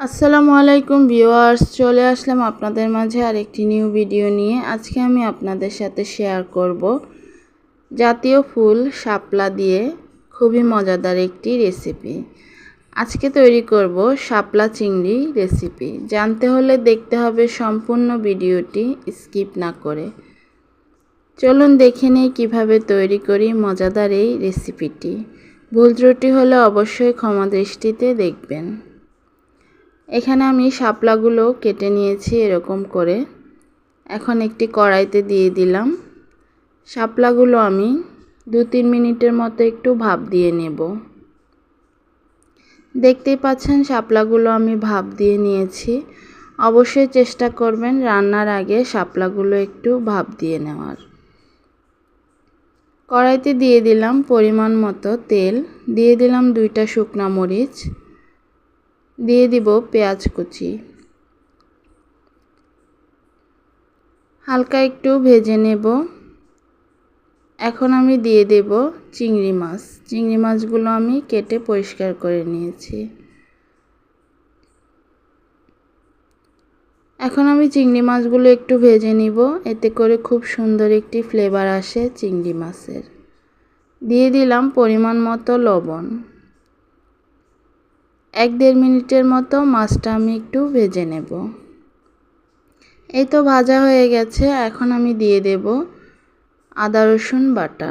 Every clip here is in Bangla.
আসসালামু আলাইকুম ভিউয়ার্স, চলে আসলাম আপনাদের মাঝে আরেকটি নিউ ভিডিও নিয়ে। আজকে আমি আপনাদের সাথে শেয়ার করব জাতীয় ফুল শাপলা দিয়ে খুবই মজাদার একটি রেসিপি। আজকে তৈরি করব শাপলা চিংড়ি রেসিপি। জানতে হলে দেখতে হবে সম্পূর্ণ ভিডিওটি স্কিপ না করে। চলুন দেখে নেই কীভাবে তৈরি করি মজাদার এই রেসিপিটি। ভুল ত্রুটি হলে অবশ্যই ক্ষমা দৃষ্টিতে দেখবেন। এখানে আমি শাপলাগুলো কেটে নিয়েছি এরকম করে। এখন একটি কড়াইতে দিয়ে দিলাম। শাপলাগুলো আমি দু তিন মিনিটের মতো একটু ভাপ দিয়ে নেব। দেখতেই পাচ্ছেন শাপলাগুলো আমি ভাপ দিয়ে নিয়েছি। অবশ্যই চেষ্টা করবেন রান্নার আগে শাপলাগুলো একটু ভাপ দিয়ে নেওয়ার। কড়াইতে দিয়ে দিলাম পরিমাণ মতো তেল। দিয়ে দিলাম দুইটা শুকনা মরিচ। দিয়ে দিব পেঁয়াজ কুচি। হালকা একটু ভেজে নেব। এখন আমি দিয়ে দেব চিংড়ি মাছ। চিংড়ি মাছগুলো আমি কেটে পরিষ্কার করে নিয়েছি। এখন আমি চিংড়ি মাছগুলো একটু ভেজে নিব। এতে করে খুব সুন্দর একটি ফ্লেভার আসে চিংড়ি মাছের। দিয়ে দিলাম পরিমাণ মতো লবণ। এক দেড় মিনিটের মতো মাছটা আমি একটু ভেজে নেব। এই তো ভাজা হয়ে গেছে, এখন আমি দিয়ে দেব আদা, রসুন বাটা।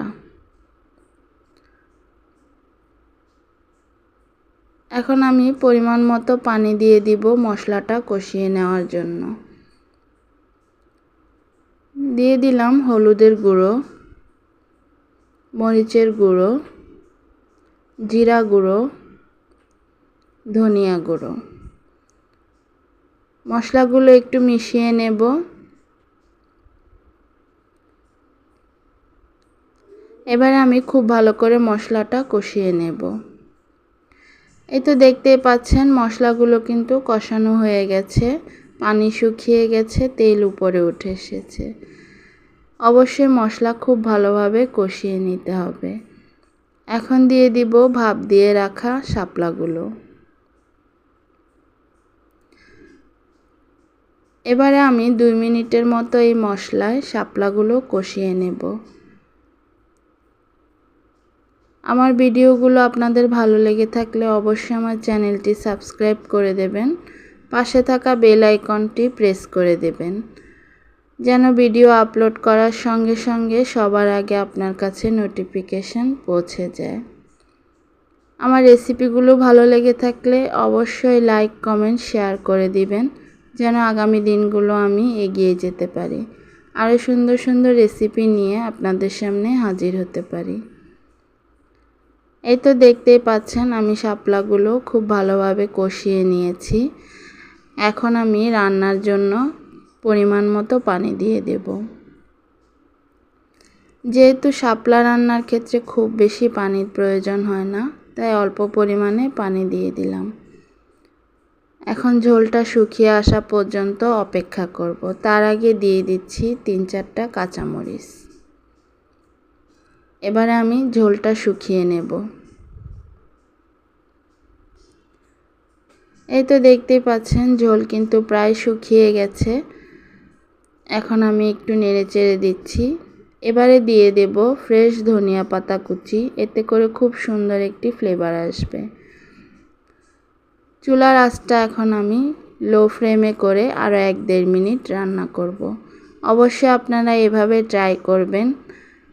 এখন আমি পরিমাণ মতো পানি দিয়ে দিব মশলাটা কষিয়ে নেওয়ার জন্য। দিয়ে দিলাম হলুদের গুঁড়ো, মরিচের গুঁড়ো, জিরা গুঁড়ো ধনিয়া গুঁড়ো। মশলাগুলো একটু মিশিয়ে নেব। এবারে আমি খুব ভালো করে মশলাটা কষিয়ে নেব। এই তো দেখতেই পাচ্ছেন, মশলাগুলো কিন্তু কষানো হয়ে গেছে। পানি শুকিয়ে গেছে, তেল উপরে উঠে এসেছে। অবশ্যই মশলা খুব ভালোভাবে কষিয়ে নিতে হবে। এখন দিয়ে দিব ভাপ দিয়ে রাখা শাপলাগুলো। এবারে আমি দুই মিনিটের মতো এই মশলায় শাপলাগুলো কষিয়ে নেব। আমার ভিডিওগুলো আপনাদের ভালো লেগে থাকলে অবশ্যই আমার চ্যানেলটি সাবস্ক্রাইব করে দেবেন, পাশে থাকা বেল আইকনটি প্রেস করে দেবেন, যেন ভিডিও আপলোড করার সঙ্গে সঙ্গে সবার আগে আপনার কাছে নোটিফিকেশান পৌঁছে যায়। আমার রেসিপিগুলো ভালো লেগে থাকলে অবশ্যই লাইক, কমেন্ট, শেয়ার করে দিবেন যেন আগামী দিনগুলো আমি এগিয়ে যেতে পারি। আরও সুন্দর সুন্দর রেসিপি নিয়ে আপনাদের সামনে হাজির হতে পারি। এই তো দেখতেই পাচ্ছেন, আমি শাপলাগুলো খুব ভালোভাবে কষিয়ে নিয়েছি। এখন আমি রান্নার জন্য পরিমাণ মতো পানি দিয়ে দেব। যেহেতু শাপলা রান্নার ক্ষেত্রে খুব বেশি পানির প্রয়োজন হয় না, তাই অল্প পরিমাণে পানি দিয়ে দিলাম। এখন ঝোলটা শুকিয়ে আসা পর্যন্ত অপেক্ষা করব। তার আগে দিয়ে দিচ্ছি তিন চারটা কাঁচামরিচ। এবারে আমি ঝোলটা শুকিয়ে নেব। এই তো দেখতেই পাচ্ছেন, ঝোল কিন্তু প্রায় শুকিয়ে গেছে। এখন আমি একটু নেড়ে চেড়ে দিচ্ছি। এবারে দিয়ে দেব ফ্রেশ ধনিয়া পাতা কুচি, এতে করে খুব সুন্দর একটি ফ্লেভার আসবে। চুলার আঁচটা এখন আমি লো ফ্লেমে করে আরও এক দেড় মিনিট রান্না করব। অবশ্যই আপনারা এভাবে ট্রাই করবেন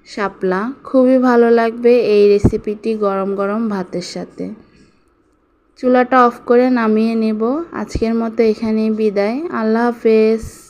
শাপলা। খুবই ভালো লাগবে এই রেসিপিটি গরম গরম ভাতের সাথে। চুলাটা অফ করে নামিয়ে নেব। আজকের মতো এখানেই বিদায়। আল্লাহ হাফেজ।